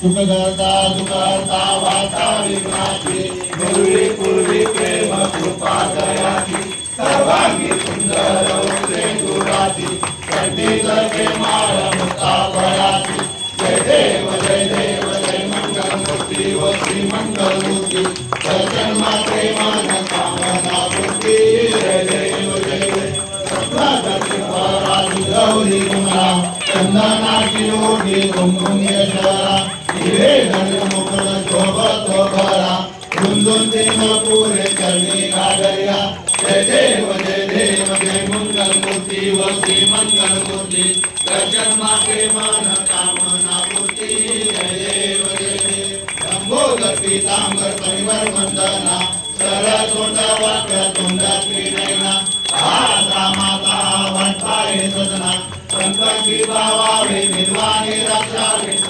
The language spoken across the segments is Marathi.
सुखकर्ता सुखर्ता वाचा विघ्नाची पूर्वी पूर्वी प्रेम कृपा दयाची सर्वांगी सुंदर उदे दुराची कंठी करते माळ मुक्ता भयाची जय देव जय देव जय मंगल मूर्ती व श्री मंगल मूर्ती जय जन्माते मान कामना मूर्ती जय देव जय देव सप्तादशी पराजी गौरी कुमरा चंदनाची ओढी कुंकुम शरा हिरे धन मुकुट शोभत भरा कुंदून पुरे चरणी गाडया जय देव जय देव जय मंगल मूर्ती व मंगल मूर्ती दर्शन माते कामना मूर्ती जय देव जय देव लंबोदर पीतांबर परिवर वंदना सरळ तोंड वाक्य तोंडातली नैना आजा माता वटपाळे सदना संकटी बावावे निर्वाणी रक्षावे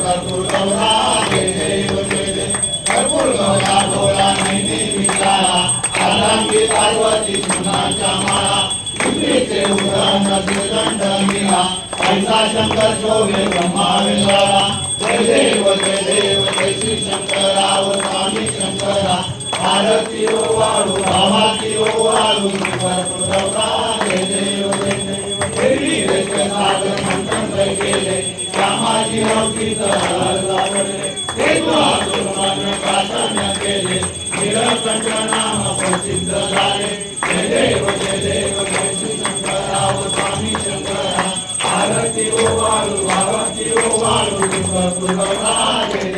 कर्पूर कर्पूर शंकर शोभे ब्रह्मा जय देव जय देव जय श्री शंकरा स्वामी शंकरा आरती ओ वाळू भावाती ओ वाळू कर्पूर जय देव जय देव देवी मंथन केले रामाची लौकिक लावले हे तुला केले नाम प्रसिद्ध झाले जय देव जय देव जय श्री स्वामी शंकरा आरती ओ ओ जय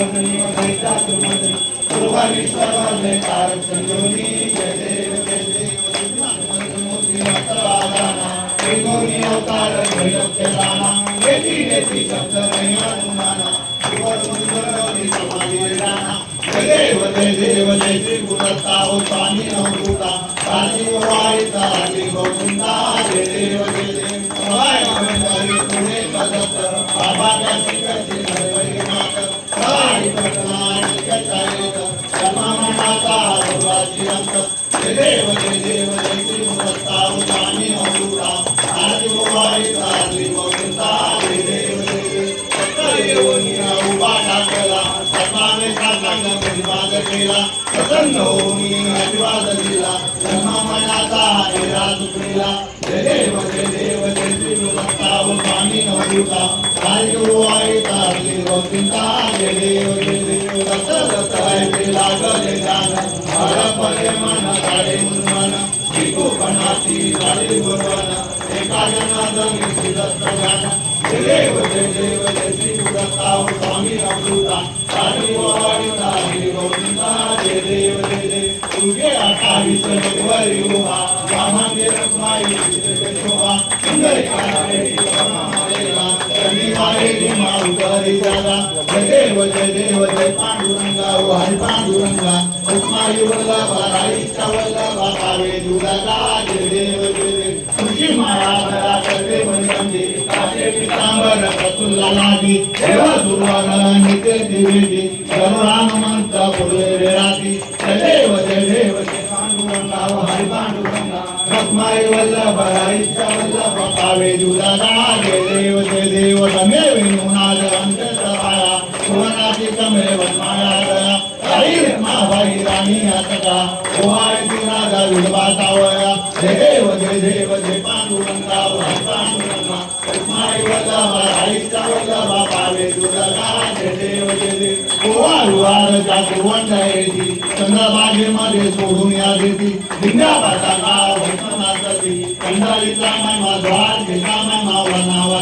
महिषा सुवर्णी महिषा सुवर्णी सुवर्णेश्वर मध्ये जय देव जय देव अवतार भैरव केलाना येती येती शब्द नाही अनुमाना समाधी राणा जय देव जय देव जय श्री गुणता स्वामी अमृता प्रसन्न होऊन आशीर्वाद दिला जन्म मनाचा हिरा चुकलेला जय देव जय देव जय श्री गुरुदत्ता व स्वामी नवदुर्गा. हरि गोवाई गोविंदा जय देव जय देव. दत्त दत्त ऐसे लागले जान. हर परे मन काळे मन भिकू पणाची झाली गुणवन एका जनार्दनी श्री दत्त जान जय देव जय देव जय श्री दत्ता स्वामी अमृता हरि गोवाई गोविंदा अठ्ठावीस फेब्रुवारी उभा रामांगे रखमाई शोभा सुंदर जय देव जय देव जय पांडुरंगा ओ हरी पांडुरंगा उस्माई वल्लभा राईचा वल्लभा पावे दुर्गा जय देव जय देव तुझी माया भरा करते मनगंगे काचे पितांबर प्रतुल्ला लागी देवा दुर्वाला नित्य दिवेदी गरुराम वंडायची चंद्रबागेमध्ये सोडून या देती। लिंगा पाटाला भस्मनाथी कंडालीचा महिमा द्वार घेता महिमा वनावा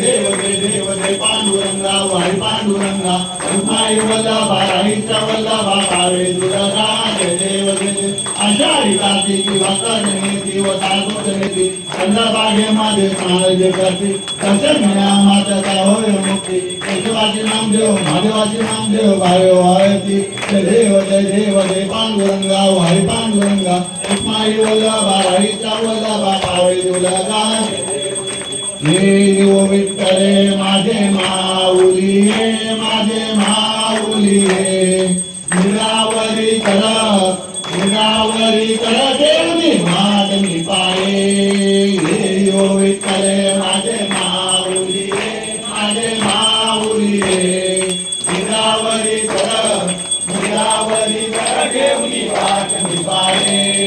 देव जय देव जय पांडुरंगा वाई पांडुरंगा माई वल्लभा राईचा वल्लभा पावे दुर्गा जय देव जय देव आषाढी कार्तिकी व करते होय मुक्ती भावे वायती जय देव जय देव पांडुरंगा वाय पांडुरंगा उस्माई विठ्ठले माझे माऊली माझे माऊली हे. निरावरी कर निरावरी कर देवनी मागणी पाये हे ओ विठ्ठले माझे माऊली माझे माऊली हे. निरावरी कर निरावरी कर देवनी मागणी पाये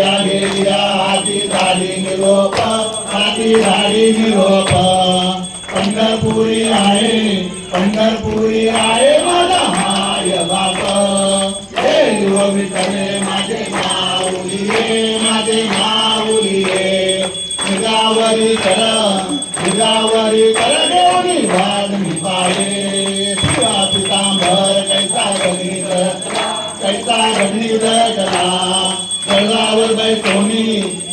आधी आगे दिया झाली निरोप आधी झाली निरोप. पंढरपुरी आहे पंढरपुरी आहे माझा माय बाप. हे युव विठ्ठले माझे माऊलीये माझे माऊलीये निगावरी कर निगावरी कर देवनी भागनी पाये तुला पितांबर कैसा गणित कैसा गणित कला कर्जावर बैठोनी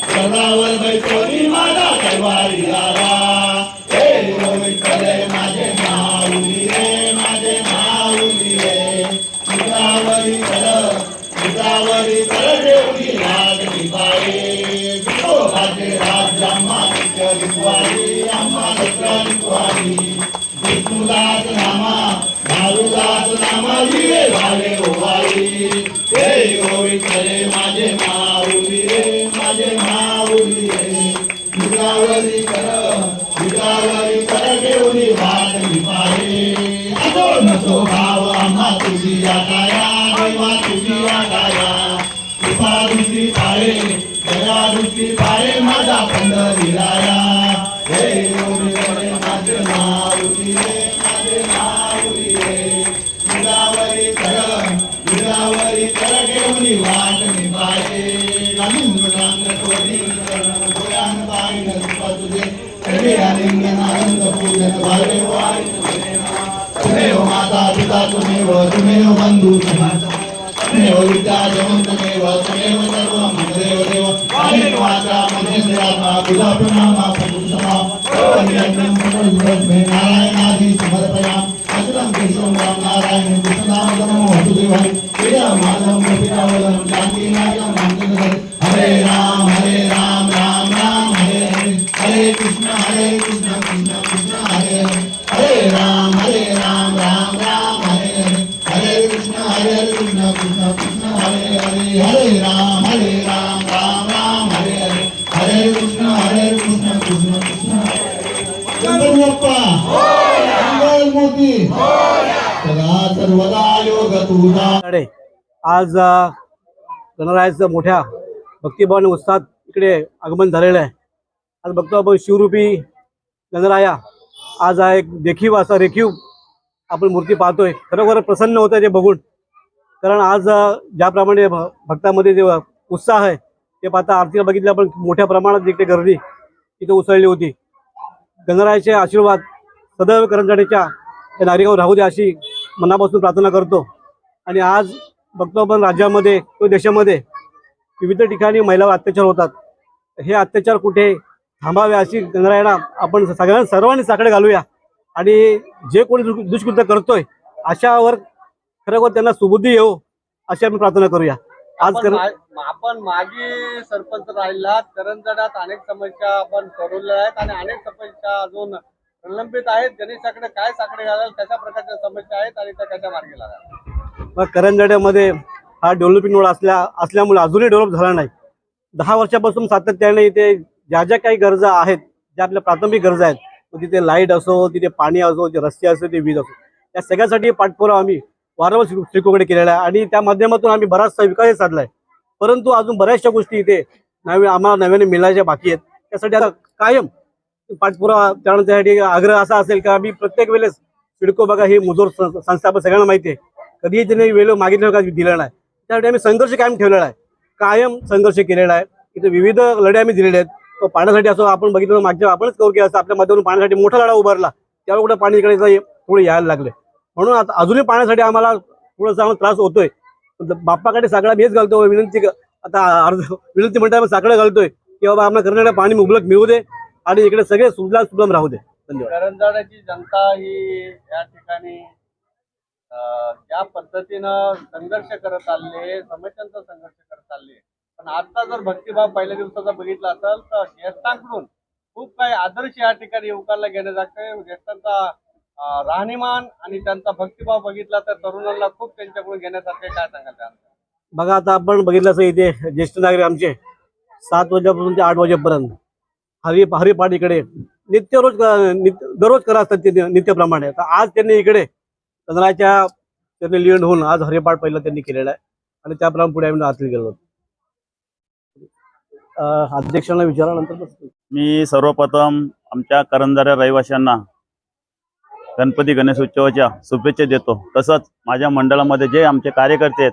कर्जावर बैठोनी माझा तलवारी लावा हे विठ्ठले माझे माऊली रे माझे माऊली रे. तुझावरी कर तुझावरी कर देवली लागली बाई तो माझे राज अम्मा रिक्वारी अम्मा रिक्वारी विष्णुदास नामा मारुदास नामा लिले भाले ओवाई हे गोविंद रे माझे माऊली माऊली. रे विटावरी कर विटावरी कर देवली भाग पाहे असो नसो भाव आम्हा तुझी आकाया देवा तुझी आकाया. कृपा दृष्टी पाहे दया दृष्टी पाहे माझा आनंद पूजन वाले वाई तुम्हेव माता पिता तुम्हेव तुम्हें बंधू तुम्हेव विद्या जमन तुम्हेव तुम्हेव सर्व देव देव अनेक वाचा मध्येंद्रात्मा तुझा प्रणामा प्रभुसमा नारायणादी समर्पयाम अचलम केशवम राम नारायण कृष्णनामदमो वसुदेवाय वेदम माधवम कपिलावलम शांतिनायकम रामचंद्र हरे राम हरे तुझा आज गणरायाचं मोठ्या भक्तिभावाने उत्साहात इकडे आगमन झालेलं आहे. आज बघतो आपण शिवरूपी गणराया. आज हा एक देखीव असा रेखीव आपण मूर्ती पाहतोय. खरोखर प्रसन्न होतं ते बघून. कारण आज ज्याप्रमाणे भ- भक्तामध्ये जे उत्साह आहे ते पाहता आरतीला बघितलं आपण मोठ्या प्रमाणात इकडे गर्दी इथे उसळली होती. गणरायाचे आशीर्वाद सदैव करंजाडीच्या या नागरिकावर राहू दे अशी मनापासून प्रार्थना करतो. आणि आज बघतो आपण राज्यामध्ये किंवा देशामध्ये विविध ठिकाणी महिलावर अत्याचार होतात. हे अत्याचार कुठे थांबावे अशी गणरायाला आपण सगळ्यांना सर्वांनी साकडे घालूया. आणि जे कोणी दुष्- दुष्कृत्य करतोय अशावर खरोखर त्यांना सुबुद्धी येऊ अशी आपण प्रार्थना करूया. आज आपण कर मा- आपण मागे सरपंच राहिलात करंजडात अनेक समस्या आपण सोडवल्या आहेत आणि अनेक समस्या अजून प्रलंबित आहेत. गणेशाकडे काय साकडे घालाल कशा प्रकारच्या समस्या आहेत आणि त्या कशा मार्गी लागाल? मग करंजड्यामध्ये हा डेव्हलपिंग रोड असल्या असल्यामुळे अजूनही डेव्हलप झाला नाही. दहा वर्षापासून सातत्याने इथे ज्या ज्या काही गरजा आहेत ज्या आपल्या प्राथमिक गरजा आहेत तिथे लाइट असो तिथे पाणी असो ते रस्ते असो ते वीज असो या सगळ्यासाठी पाठपुरावा आम्ही वारंवार श्री- श्रीकोकडे केलेला आहे. आणि त्या माध्यमातून आम्ही बराचसा विकास साधलाय. परंतु अजून बऱ्याचशा गोष्टी इथे नवीन आम्हाला नव्याने मिळायच्या बाकी आहेत. त्यासाठी आता कायम पाठपुरावा त्यानंतर त्यासाठी आग्रह असा असेल का आम्ही प्रत्येक वेळेस सिडको बघा ही मुजोर सं- संस्था आपण सगळ्यांना माहिती आहे. कधीही त्यांनी वेळ मागितलं का दिलं नाही. त्यासाठी आम्ही संघर्ष कायम ठेवलेला आहे. कायम संघर्ष केलेला आहे. इथे विविध लढे आम्ही दिलेले आहेत. तो पाण्यासाठी असो आपण बघितलं मागच्या आपणच करू की असं आपल्या माध्यमातून पाण्यासाठी मोठा लढा उभारला. त्यावेळी कुठं पाणी इकडे थोडं थोडे यायला लागले. म्हणून आता अजूनही पाण्यासाठी आम्हाला थोडासा आम्हाला त्रास होतोय. बाप्पाकडे सगळा मीच घालतो विनंती आता अर्ध विनंती म्हणता साकडं घालतोय की बाबा आम्हाला कर्नाटक पाणी मुबलक मिळू दे आणि इकडे सगळे सुजलाम सुफलाम राहू दे. धन्यवाद. जनता ही या ठिकाणी ज्या पद्धतीनं संघर्ष करत आले समस्यांचा संघर्ष करत चालले. पण आता जर भक्तिभाव पहिल्या दिवसाचा बघितला असेल तर ज्येष्ठांकडून खूप काही आदर्श या ठिकाणी युवकांना घेण्यात जाते ज्येष्ठांचा राहणीमान आणि त्यांचा भक्तिभाव बघितला तर तरुणांना खूप त्यांच्याकडून घेण्यासारखे काय सांगायचं बघा आता आपण बघितलं असं इथे ज्येष्ठ नागरिक आमचे. सात वाजेपासून ते आठ वाजेपर्यंत. हरी हरिपाठ इकडे. नित्य रोज नित्य दररोज करा असतात ते नित्यप्रमाणे तर आज त्यांनी इकडे सदनाच्या त्यांनी लिंड होऊन आज हरिपाठ पहिला त्यांनी केलेला आहे. आणि त्याप्रमाणे पुढे आम्ही आतली गेलो अध्यक्षांना विचारानंतर मी सर्वप्रथम आमच्या करंजाऱ्या रहिवाशांना गणपती गणेश उत्सवाच्या शुभेच्छा देतो. तसंच माझ्या मंडळामध्ये जे आमचे कार्यकर्ते आहेत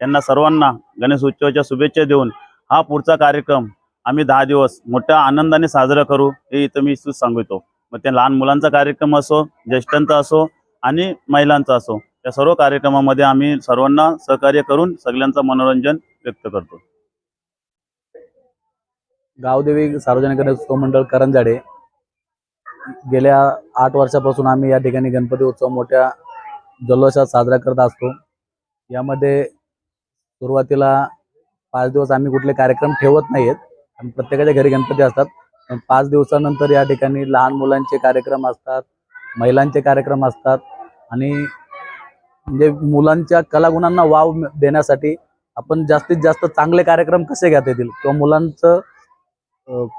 त्यांना सर्वांना गणेश उत्सवाच्या शुभेच्छा देऊन हा पुढचा कार्यक्रम आम्ही दहा दिवस मोठ्या आनंदाने साजरा करू हे इथं मी इच्छुक सांगतो. मग ते लहान मुलांचा कार्यक्रम असो ज्येष्ठांचा असो आणि महिलांचा असो या सर्व कार्यक्रमामध्ये आम्ही सर्वांना सहकार्य करून सगळ्यांचं मनोरंजन व्यक्त करतो. गावदेवी सार्वजनिक गणेश उत्सव मंडळ करंजाडे. गेल्या आठ वर्षापासून आम्ही या ठिकाणी गणपती उत्सव मोठ्या जल्लोषात साजरा करत असतो. यामध्ये सुरुवातीला पाच दिवस आम्ही कुठले कार्यक्रम ठेवत नाहीत आणि प्रत्येकाच्या घरी गणपती असतात. पण पाच दिवसानंतर या ठिकाणी लहान मुलांचे कार्यक्रम असतात महिलांचे कार्यक्रम असतात आणि म्हणजे मुलांच्या कलागुणांना वाव देण्यासाठी आपण जास्तीत जास्त चांगले कार्यक्रम कसे घेता येतील? किंवा मुलांचं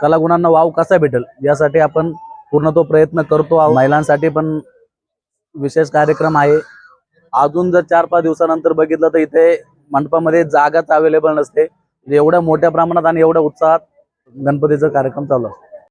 कलागुणांना वाव कसा भेटेल? यासाठी आपण पूर्ण तो प्रयत्न करतो आहोत. महिलांसाठी पण विशेष कार्यक्रम आहे. अजून जर चार पाच दिवसानंतर बघितलं तर इथे मंडपामध्ये जागाच अवेलेबल नसते. एवढ्या मोठ्या प्रमाणात आणि एवढ्या उत्साहात गणपतीचा कार्यक्रम चालू असतो.